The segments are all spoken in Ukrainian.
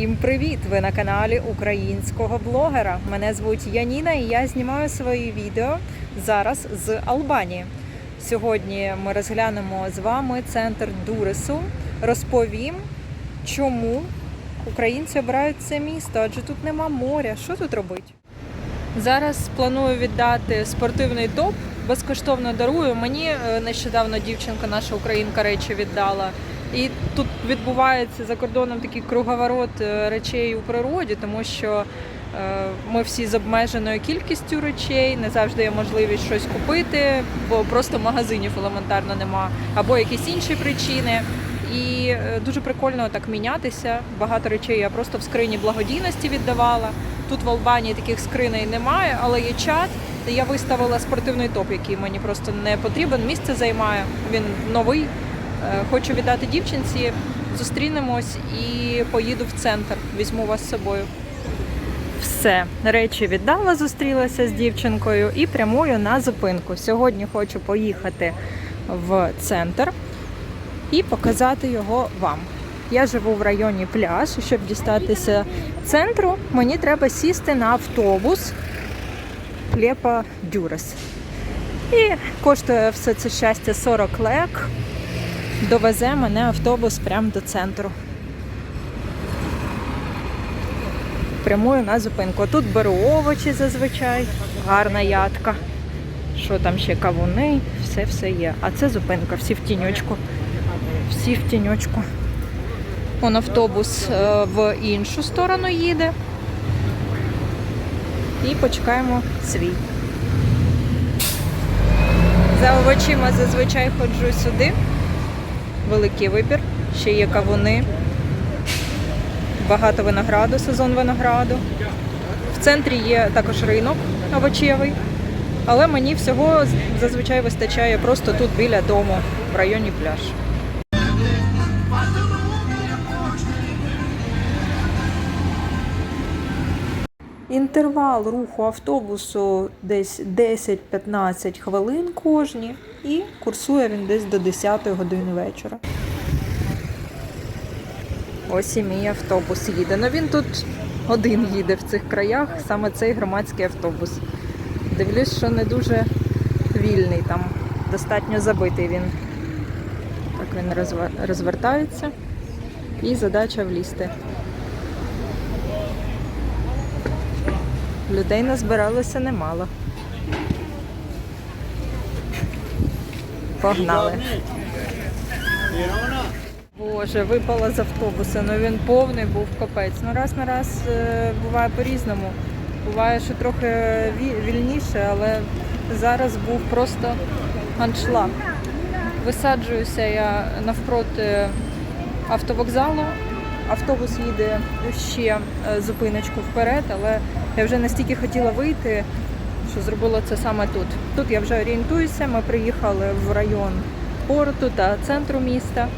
Всім привіт! Ви на каналі українського блогера. Мене звуть Яніна і я знімаю свої відео зараз з Албанії. Сьогодні ми розглянемо з вами центр Дуресу. Розповім, чому українці обирають це місто, адже тут нема моря. Що тут робити? Зараз планую віддати спортивний топ. Безкоштовно дарую. Мені е, нещодавно дівчинка, наша українка, речі віддала. І тут відбувається за кордоном такий круговорот е, речей у природі, тому що е, ми всі з обмеженою кількістю речей, не завжди є можливість щось купити, бо просто магазинів елементарно нема, або якісь інші причини. І е, дуже прикольно так мінятися. Багато речей я просто в скрині благодійності віддавала. Тут в Албанії таких скриней немає, але є чат. де Я виставила спортивний топ, який мені просто не потрібен. Місце займає. Він новий. Е, Хочу віддати дівчинці. Зустрінемось і поїду в центр. Візьму вас з собою. Все, речі віддала, зустрілася з дівчинкою і прямую на зупинку. Сьогодні хочу поїхати в центр і показати його вам. Я живу в районі пляж, щоб дістатися центру, мені треба сісти на автобус Лепа Дюрес. І коштує все це щастя 40 лек. Довезе мене автобус прямо до центру. Прямую на зупинку. Тут беру овочі зазвичай, гарна ядка. Що там ще кавуни, все все є. А це зупинка, всі в тіньочку. Всі в тіньочку. Он автобус е, в іншу сторону їде. І почекаємо свій. За овочима зазвичай ходжу сюди. Великий вибір. Ще є кавуни. Багато винограду, сезон винограду. В центрі є також ринок овочевий. Але мені всього зазвичай вистачає просто тут біля дому, в районі пляж. Інтервал руху автобусу десь 10-15 хвилин кожні, і курсує він десь до 10 години вечора. Ось і мій автобус їде. Ну він тут один їде в цих краях, саме цей громадський автобус. Дивлюсь, що не дуже вільний там, достатньо забитий він. Так він розвертається. І задача влізти. Людей назбиралося немало. Погнали. Боже, випала з автобуса, ну він повний був капець. Ну раз на раз е, буває по-різному. Буває, що трохи вільніше, але зараз був просто аншлаг. Висаджуюся я навпроти автовокзалу. Автобус їде ще е, зупиночку вперед, але я вже настільки хотіла вийти, що зробила це саме тут. Тут я вже орієнтуюся. Ми приїхали в район порту та центру міста.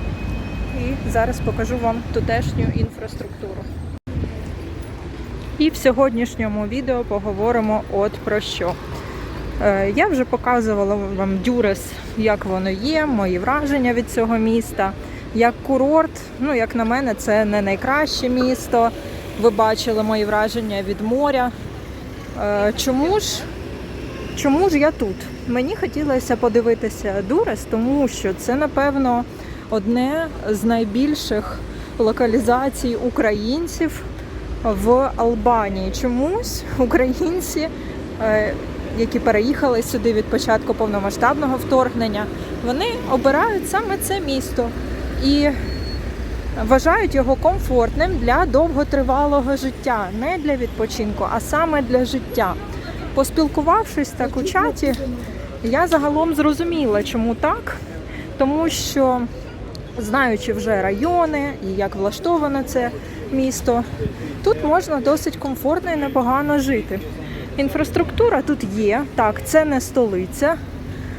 І зараз покажу вам тутешню інфраструктуру. І в сьогоднішньому відео поговоримо от про що. Е, Я вже показувала вам Дюрес, як воно є, мої враження від цього міста. Як курорт, ну як на мене, це не найкраще місто. Ви бачили мої враження від моря. Е, Чому ж, чому ж я тут? Мені хотілося подивитися Дурес, тому що це, напевно, одне з найбільших локалізацій українців в Албанії. Чомусь українці, е, які переїхали сюди від початку повномасштабного вторгнення, вони обирають саме це місто і вважають його комфортним для довготривалого життя, не для відпочинку, а саме для життя. Поспілкувавшись так у чаті, я загалом зрозуміла, чому так, тому що знаючи вже райони і як влаштовано це місто, тут можна досить комфортно і непогано жити. Інфраструктура тут є, так, це не столиця,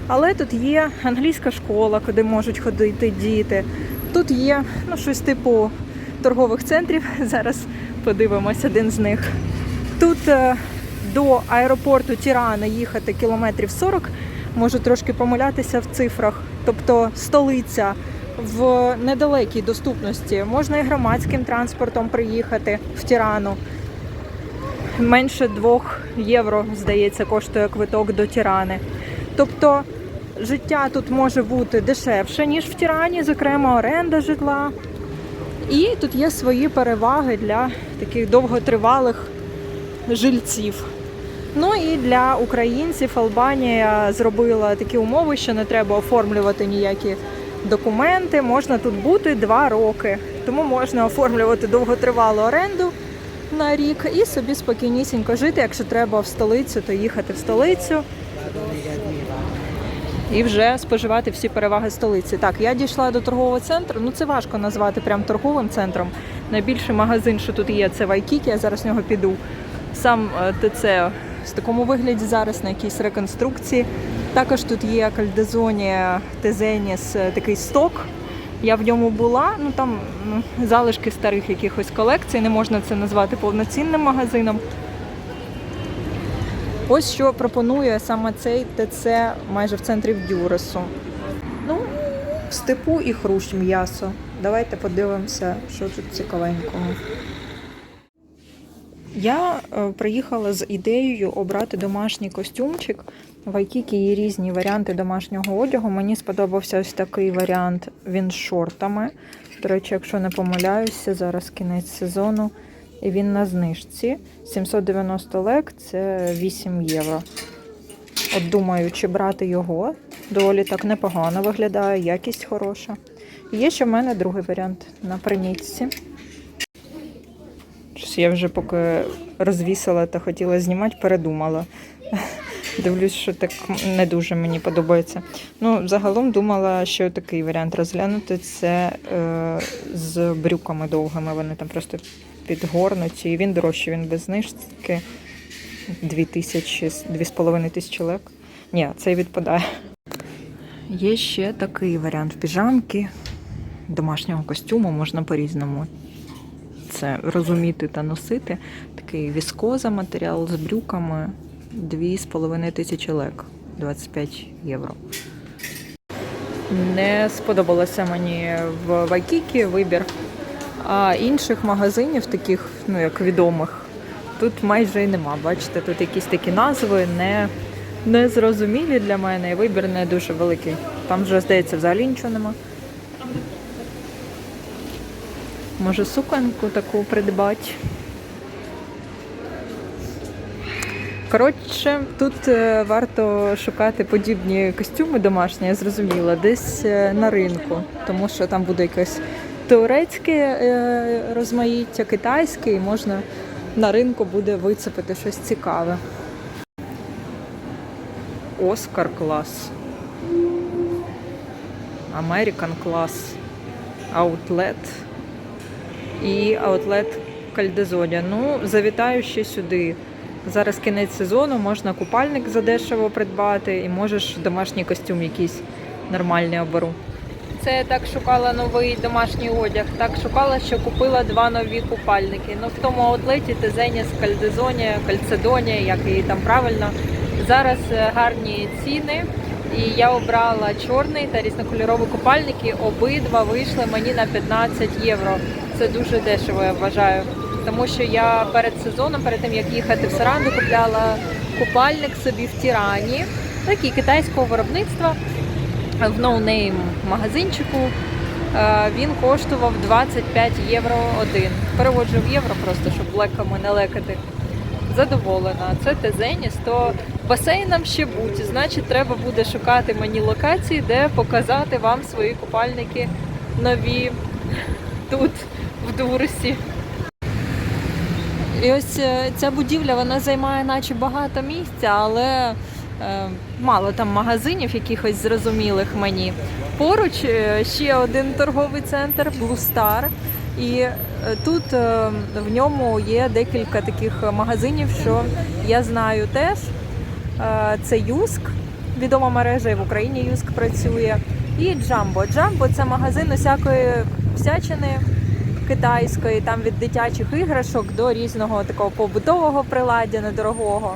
але тут є англійська школа, куди можуть ходити діти. Тут є ну, щось типу торгових центрів. Зараз подивимось один з них. Тут е, до аеропорту Тірана їхати кілометрів 40. Можу трошки помилятися в цифрах. Тобто столиця в недалекій доступності. Можна і громадським транспортом приїхати в Тірану. Менше 2 євро, здається, коштує квиток до Тірани. Тобто життя тут може бути дешевше, ніж в Тірані, зокрема оренда житла. І тут є свої переваги для таких довготривалих жильців. Ну і для українців Албанія зробила такі умови, що не треба оформлювати ніякі документи. Можна тут бути два роки. Тому можна оформлювати довготривалу оренду на рік і собі спокійнісінько жити. Якщо треба в столицю, то їхати в столицю і вже споживати всі переваги столиці. Так, я дійшла до торгового центру. Ну це важко назвати прям торговим центром. Найбільший магазин, що тут є, це Вайкікі. Я зараз в нього піду. Сам е, ТЦ в такому вигляді зараз на якійсь реконструкції. Також тут є Кальдезоні Тезеніс, е, такий сток. Я в ньому була. Ну там залишки старих якихось колекцій. Не можна це назвати повноцінним магазином. Ось що пропонує саме цей ТЦ майже в центрі Дюресу. Ну, в степу і хрущ м'ясо. Давайте подивимося, що тут цікавенького. Я е, приїхала з ідеєю обрати домашній костюмчик. В Айкікі є різні варіанти домашнього одягу. Мені сподобався ось такий варіант. Він з шортами. До речі, якщо не помиляюся, зараз кінець сезону. І він на знижці. 790 лек це 8 євро. От думаю, чи брати його. Доволі так непогано виглядає, якість хороша. Є ще в мене другий варіант на принітці. Щось я вже поки розвісила та хотіла знімати, передумала. Дивлюсь, що так не дуже мені подобається. Ну, загалом думала, що такий варіант розглянути це е, з брюками довгими. Вони там просто підгорнуті. І він дорожчий, він без знижки. 2000, 2,5 тисячі лек. Ні, цей відпадає. Є ще такий варіант піжамки, домашнього костюму, можна по-різному це розуміти та носити. Такий віскоза матеріал з брюками 2,5 тисячі лек, 25 євро. Не сподобалося мені в Вайкікі вибір, а інших магазинів, таких, ну як відомих, тут майже і нема. Бачите, тут якісь такі назви не, не зрозумілі для мене, і вибір не дуже великий. Там вже, здається, взагалі нічого нема. Може суконьку таку придбати. Коротше, тут е, варто шукати подібні костюми домашні, я зрозуміла, десь е, на ринку, тому що там буде якесь турецьке розмаїття, китайське, і можна на ринку буде вицепити щось цікаве. Оскар клас. Американ клас. Аутлет і аутлет Кальдезоня. Ну, завітаю ще сюди. Зараз кінець сезону, можна купальник задешево придбати і можеш домашній костюм якийсь нормальний оберу. Це так шукала новий домашній одяг. Так шукала, що купила два нові купальники. Ну в тому аутлеті Тезеніс, Кальдезоні, Кальцедоні, як її там правильно. Зараз е, гарні ціни. І я обрала чорний та різнокольорові купальники. Обидва вийшли мені на 15 євро. Це дуже дешево, я вважаю. Тому що я перед сезоном, перед тим як їхати в Саранду, купляла купальник собі в Тірані, такий китайського виробництва в ноунейм магазинчику. Е, Він коштував 25 євро один. Переводжу в євро просто, щоб леками не лекати. Задоволена. Це Тезеніс, то басейном ще будь. Значить, треба буде шукати мені локації, де показати вам свої купальники нові тут, в Дурсі. І ось е, ця будівля вона займає наче багато місця, але мало там магазинів якихось зрозумілих мені. Поруч е, ще один торговий центр Blue Star. І е, тут е, в ньому є декілька таких магазинів, що я знаю теж. Е, Це Юск, відома мережа, і в Україні Юск працює. І Джамбо. Джамбо це магазин усякої всячини китайської, там від дитячих іграшок до різного такого побутового приладдя недорогого.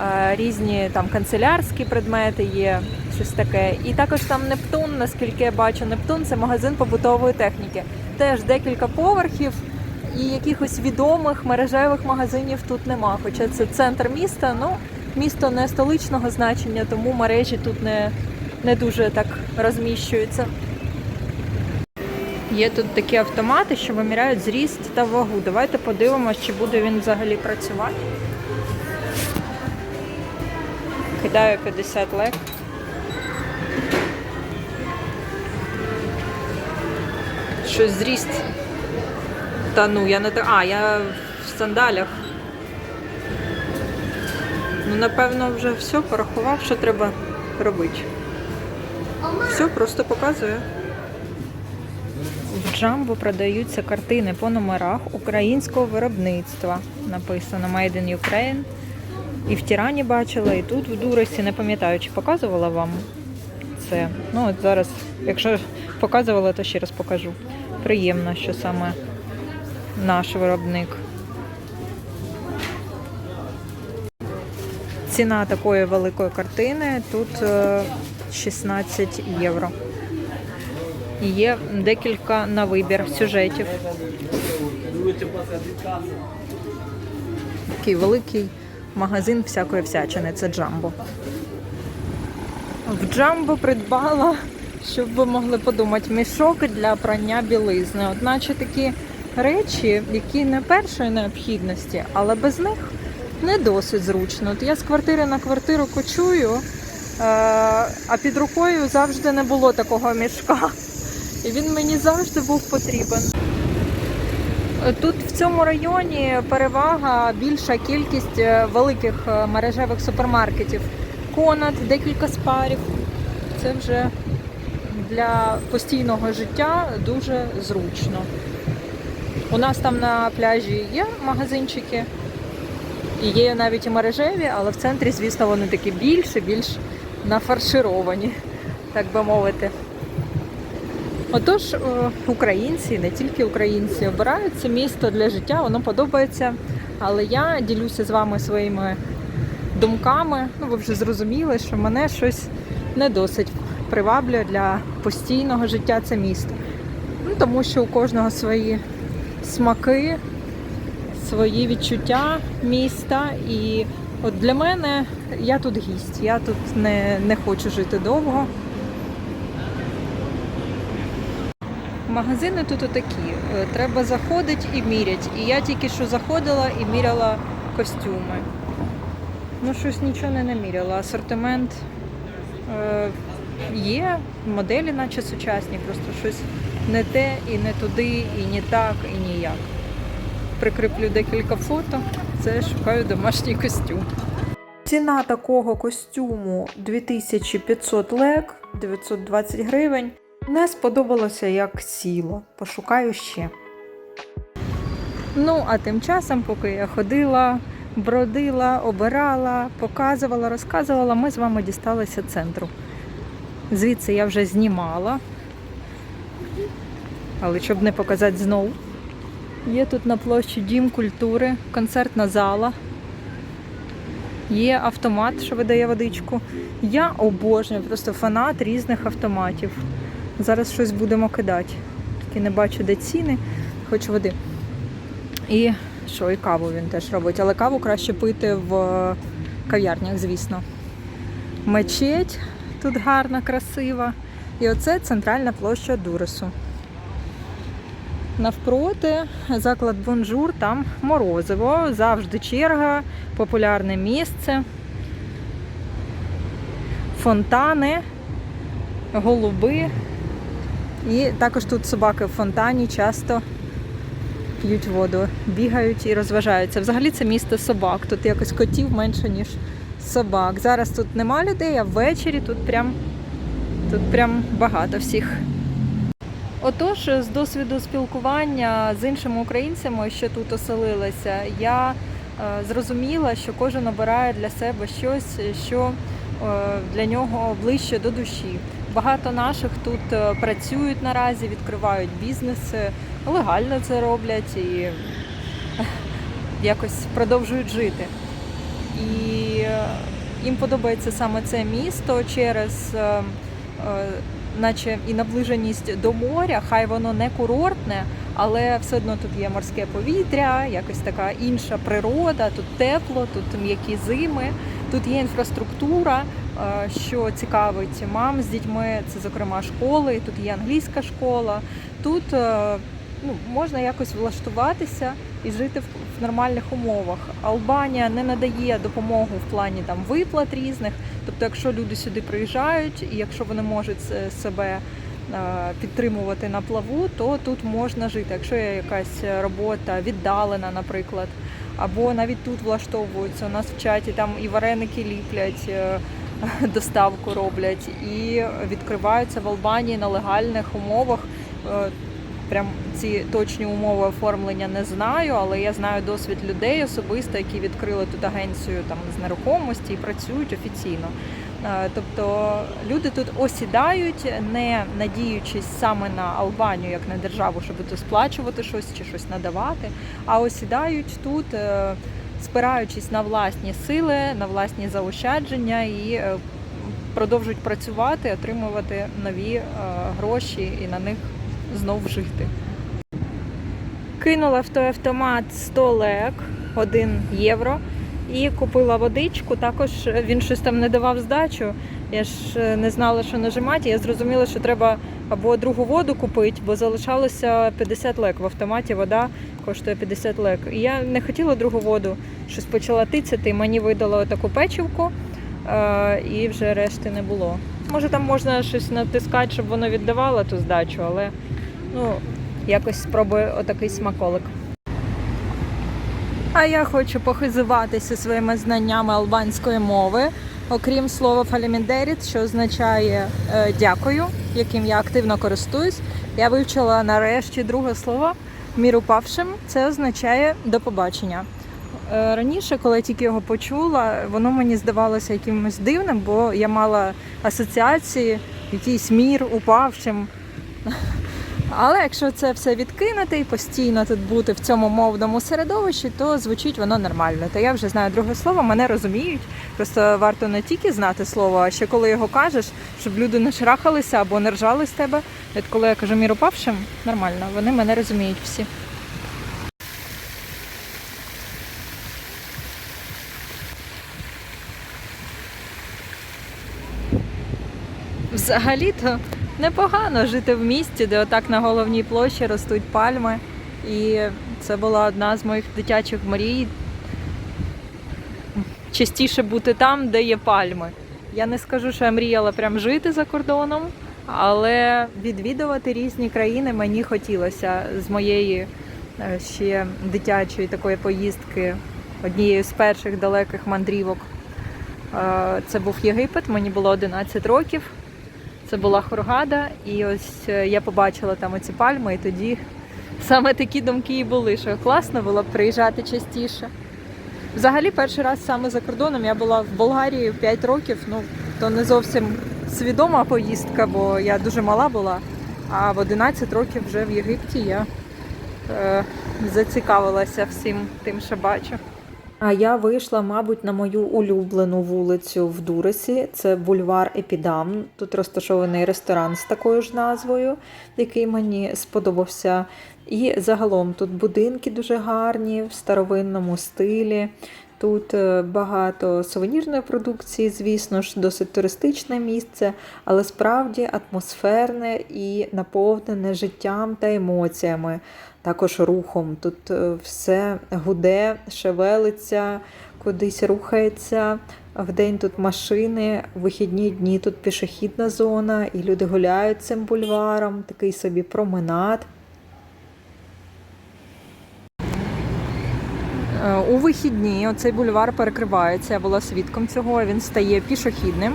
Е, різні там канцелярські предмети є, щось таке. І також там Нептун, наскільки я бачу, Нептун це магазин побутової техніки. Теж декілька поверхів і якихось відомих мережевих магазинів тут нема. Хоча це центр міста, ну місто не столичного значення, тому мережі тут не, не дуже так розміщуються. Є тут такі автомати, що виміряють зріст та вагу. Давайте подивимось, чи буде він взагалі працювати. Кидаю 50 лек. Щось зріст. Та ну, я не так. А, я в сандалях. Ну, напевно, вже все порахував, що треба робити. Все, просто показую. В Джамбо продаються картини по номерах українського виробництва. Написано Made in Ukraine. І в Тірані бачила, і тут в Дуресі, не пам'ятаю, чи показувала вам це. Ну, от зараз, якщо показувала, то ще раз покажу. Приємно, що саме наш виробник. Ціна такої великої картини тут е, 16 євро. І є декілька на вибір сюжетів. Такий великий магазин всякої всячини. Це Джамбо. В Джамбо придбала, щоб ви могли подумати, мішок для прання білизни. От наче такі речі, які не першої необхідності, але без них не досить зручно. От я з квартири на квартиру кочую, е, а під рукою завжди не було такого мішка. І він мені завжди був потрібен. Тут в цьому районі перевага більша кількість е, великих е, мережевих супермаркетів. Конат, декілька спарів. Це вже для постійного життя дуже зручно. У нас там на пляжі є магазинчики, і є навіть і мережеві, але в центрі, звісно, вони такі більше, більш нафаршировані, так би мовити. Отож, е, українці, не тільки українці, обирають це місто для життя, воно подобається. Але я ділюся з вами своїми думками. Ну, ви вже зрозуміли, що мене щось не досить приваблює для постійного життя це місто. Ну, тому що у кожного свої смаки, свої відчуття міста. І от для мене я тут гість, я тут не, не хочу жити довго. Магазини тут отакі. Е, Треба заходити і міряти. І я тільки що заходила і міряла костюми. Ну, щось нічого не наміряла. Асортимент е, є, моделі, наче сучасні, просто щось не те і не туди, і не так, і ніяк. Прикріплю декілька фото. Це шукаю домашній костюм. Ціна такого костюму 2500 лек, 920 гривень. Не сподобалося, як сіло. Пошукаю ще. Ну, а тим часом, поки я ходила, бродила, обирала, показувала, розказувала, ми з вами дісталися центру. Звідси я вже знімала. Але щоб не показати знову. Є тут на площі Дім культури, концертна зала. Є автомат, що видає водичку. Я обожнюю, просто фанат різних автоматів. Зараз щось будемо кидати. Тільки не бачу, де ціни, хочу води. І що, і каву він теж робить. Але каву краще пити в кав'ярнях, звісно. Мечеть тут гарна, красива. І оце центральна площа Дуресу. Навпроти заклад Бонжур, там морозиво, завжди черга, популярне місце, фонтани, голуби. І також тут собаки в фонтані часто п'ють воду, бігають і розважаються. Взагалі це місто собак. Тут якось котів менше, ніж собак. Зараз тут нема людей, а ввечері тут прям, тут прям багато всіх. Отож, з досвіду спілкування з іншими українцями, що тут оселилися, я е, зрозуміла, що кожен обирає для себе щось, що е, для нього ближче до душі. Багато наших тут е, працюють наразі, відкривають бізнеси, легально це роблять і якось продовжують жити. і е, їм подобається саме це місто через. е, Наче і наближеність до моря, хай воно не курортне, але все одно тут є морське повітря, якась така інша природа, тут тепло, тут м'які зими, тут є інфраструктура, що цікавить мам з дітьми. Це зокрема школи, тут є англійська школа. Тут е, ну, можна якось влаштуватися і жити в, нормальних умовах. Албанія не надає допомогу в плані там виплат різних. Тобто, якщо люди сюди приїжджають, і якщо вони можуть е, себе е, підтримувати на плаву, то тут можна жити. Якщо є якась робота віддалена, наприклад, або навіть тут влаштовуються. У нас в чаті там і вареники ліплять, е, доставку роблять, і відкриваються в Албанії на легальних умовах. Е, Прям ці точні умови оформлення не знаю, але я знаю досвід людей особисто, які відкрили тут агенцію там з нерухомості і працюють офіційно. Е, Тобто люди тут осідають, не надіючись саме на Албанію як на державу, щоб тут сплачувати щось чи щось надавати, а осідають тут, е, спираючись на власні сили, на власні заощадження і е, продовжують працювати, отримувати нові е, гроші і на них знов жити. Кинула в той автомат 100 лек, 1 євро, і купила водичку. Також він щось там не давав здачу. Я ж е, не знала, що нажимати. Я зрозуміла, що треба або другу воду купити, бо залишалося 50 лек. В автоматі вода коштує 50 лек. І я не хотіла другу воду, щось почала тицяти, мені видало таку печівку, е, і вже решти не було. Може, там можна щось натискати, щоб воно віддавало ту здачу, але ну, якось спробую отакий смаколик. А я хочу похизуватися своїми знаннями албанської мови, окрім слова фаліміндеріт, що означає е, дякую, яким я активно користуюсь. Я вивчила нарешті друге слово мір упавшим. Це означає до побачення. Е, Раніше, коли я тільки його почула, воно мені здавалося якимось дивним, бо я мала асоціації, якийсь мір упавшим. Але якщо це все відкинути і постійно тут бути в цьому мовному середовищі, то звучить воно нормально. То я вже знаю друге слово, мене розуміють. Просто варто не тільки знати слово, а ще коли його кажеш, щоб люди не шрахалися або не ржали з тебе. От коли я кажу мір упавшим, нормально, вони мене розуміють всі. Взагалі-то непогано жити в місті, де отак на головній площі ростуть пальми. І це була одна з моїх дитячих мрій. Частіше бути там, де є пальми. Я не скажу, що я мріяла прям жити за кордоном, але відвідувати різні країни мені хотілося з моєї е, ще дитячої такої поїздки, однією з перших далеких мандрівок. Е, Це був Єгипет, мені було 11 років. Це була Хургада, і ось е, я побачила там оці пальми, і тоді саме такі думки і були, що класно було б приїжджати частіше. Взагалі, перший раз саме за кордоном я була в Болгарії в 5 років. Ну, то не зовсім свідома поїздка, бо я дуже мала була. А в 11 років вже в Єгипті я е, зацікавилася всім тим, що бачу. А я вийшла, мабуть, на мою улюблену вулицю в Дуресі. Це бульвар Епідам. Тут розташований ресторан з такою ж назвою, який мені сподобався. І загалом тут будинки дуже гарні в старовинному стилі. Тут е, багато сувенірної продукції, звісно ж, досить туристичне місце, але справді атмосферне і наповнене життям та емоціями, також рухом. Тут е, все гуде, шевелиться, кудись рухається. Вдень тут машини, в вихідні дні тут пішохідна зона, і люди гуляють цим бульваром, такий собі променад. Е, У вихідні оцей бульвар перекривається. Я була свідком цього. Він стає пішохідним.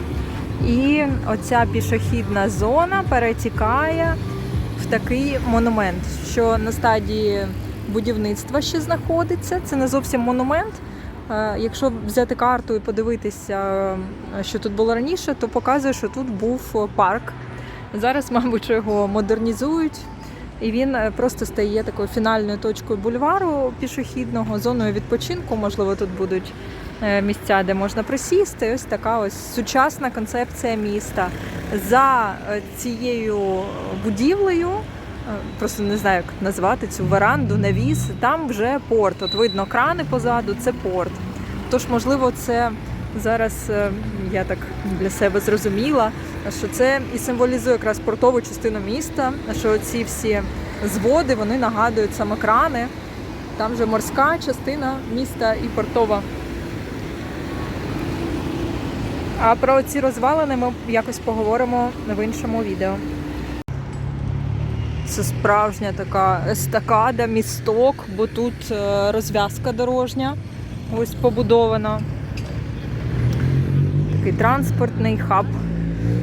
І оця пішохідна зона перетікає в такий монумент, що на стадії будівництва ще знаходиться. Це не зовсім монумент. Е, Якщо взяти карту і подивитися, е, що тут було раніше, то показує, що тут був парк. Зараз, мабуть, його модернізують. І він е, просто стає такою фінальною точкою бульвару пішохідного, зоною відпочинку. Можливо, тут будуть місця, де можна присісти. Ось така ось сучасна концепція міста. За е, цією будівлею, е, просто не знаю, як назвати цю веранду, навіс, там вже порт. От видно крани позаду, це порт. Тож, можливо, це зараз е, я так для себе зрозуміла, що це і символізує якраз портову частину міста, що ці всі зводи вони нагадують саме крани. Там же морська частина міста і портова. А про ці розвалини ми якось поговоримо в іншому відео. Це справжня така естакада, місток, бо тут е, розв'язка дорожня ось побудована. Такий транспортний хаб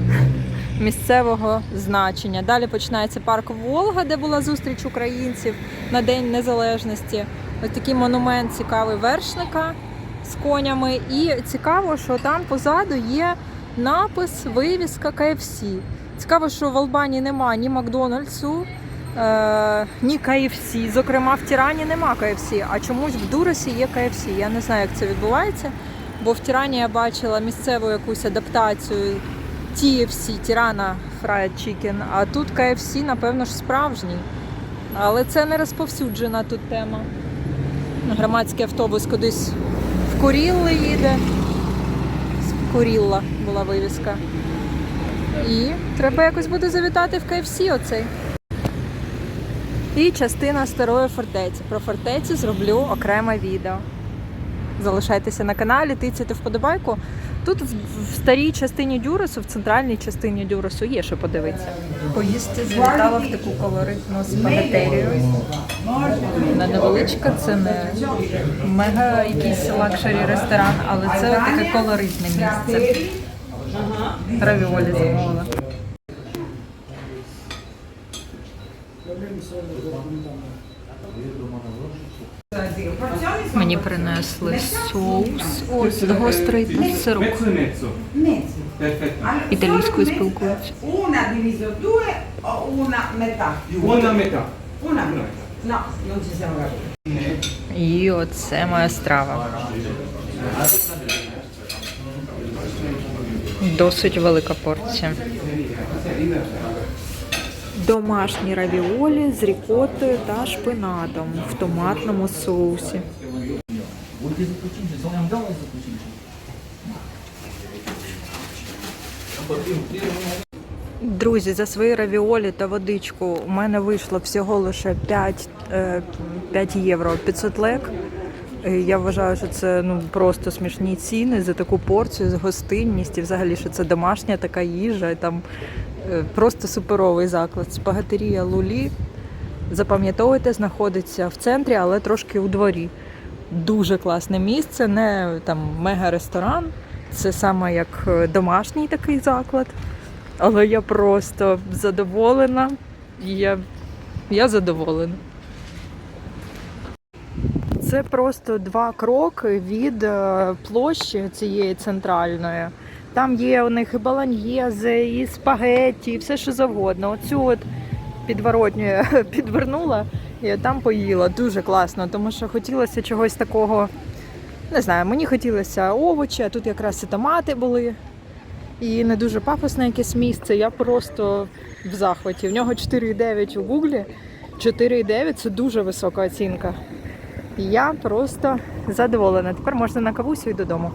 місцевого значення. Далі починається парк Волга, де була зустріч українців на День Незалежності. Ось такий монумент цікавий вершника з конями. І цікаво, що там позаду є напис вивіска KFC. Цікаво, що в Албанії нема ні Макдональдсу, е, ні KFC. Зокрема, в Тірані нема KFC, а чомусь в Дурасі є KFC. Я не знаю, як це відбувається, бо в Тірані я бачила місцеву якусь адаптацію TFC, Тірана Fried Chicken, а тут KFC, напевно ж, справжній. Але це не розповсюджена тут тема. Громадський автобус кудись Курілли їде. З Курілла була вивіска. І треба якось буде завітати в KFC оцей. І частина старої фортеці. Про фортецю зроблю окреме відео. Залишайтеся на каналі, тицяйте вподобайку. Тут в, старій частині Дюрасу, в центральній частині Дюрасу є що подивитися. Поїсти завітала в таку колоритну спагетерію. Вона невеличка, це не мега якийсь лакшері ресторан, але це таке колоритне місце. Равіолі замовила. Мені принесли соус, ось гострий та e secondo me, spilkuють. Una diviso due o una metà? Una metà. Una metà. No, non ci siamo capiti. І оце моя страва. Досить велика порція. Домашні равіолі з рікотою та шпинатом в томатному соусі. Друзі, за свої равіолі та водичку у мене вийшло всього лише 5, е, 5 євро 500 лек. Е, Я вважаю, що це ну просто смішні ціни за таку порцію, за гостинність і взагалі, що це домашня така їжа. І там е, просто суперовий заклад. Спагатерія Лулі. Запам'ятовуйте, знаходиться в центрі, але трошки у дворі. Дуже класне місце, не там мега-ресторан. Це саме як е, домашній такий заклад. Але я просто задоволена. Я, я задоволена. Це просто два кроки від е, площі цієї центральної. Там є у них і баланьєзи, і спагетті, і все що завгодно. Оцю от підворотню підвернула і там поїла. Дуже класно, тому що хотілося чогось такого. Не знаю, мені хотілося овочі, а тут якраз і томати були. І не дуже пафосне якесь місце. Я просто в захваті. В нього 4,9 у Гуглі. 4,9 це дуже висока оцінка. І Я просто задоволена. Тепер можна на кавусю і додому.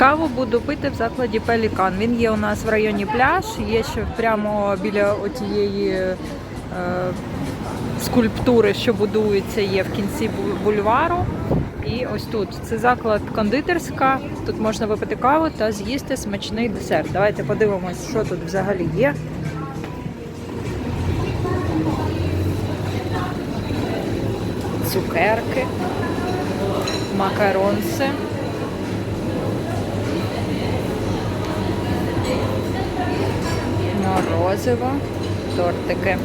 Каву буду пити в закладі Пелікан. Він є у нас в районі пляж, є ще прямо біля отієї е, скульптури, що будується, є в кінці бульвару. І ось тут це заклад кондитерська. Тут можна випити каву та з'їсти смачний десерт. Давайте подивимось, що тут взагалі є. Цукерки, макаронси. морозиво, тортики.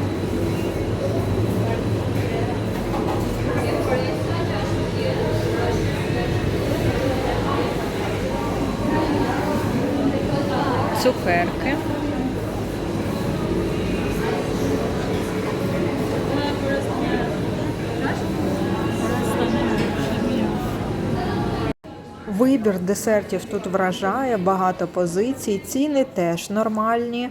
Цукерки. Вибір десертів тут вражає, багато позицій, ціни теж нормальні.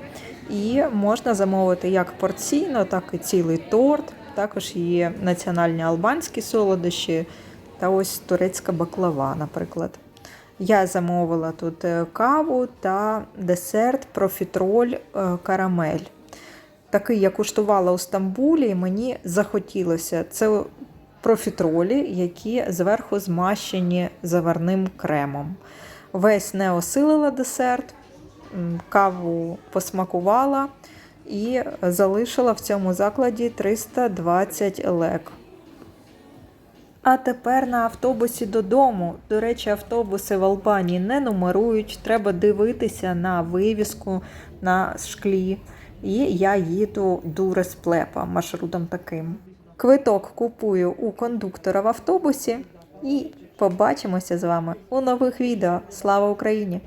І можна замовити як порційно, так і цілий торт. Також є національні албанські солодощі та ось турецька баклава, наприклад. Я замовила тут е, каву та десерт профітроль е, карамель. Такий я куштувала у Стамбулі, і мені захотілося. Це профітролі, які зверху змащені заварним кремом. Весь не осилила десерт, каву посмакувала і залишила в цьому закладі 320 лек. А тепер на автобусі додому. До речі, автобуси в Албанії не нумерують. Треба дивитися на вивіску на шклі. І я їду до Респлепа маршрутом таким. Квиток купую у кондуктора в автобусі і побачимося з вами у нових відео. Слава Україні!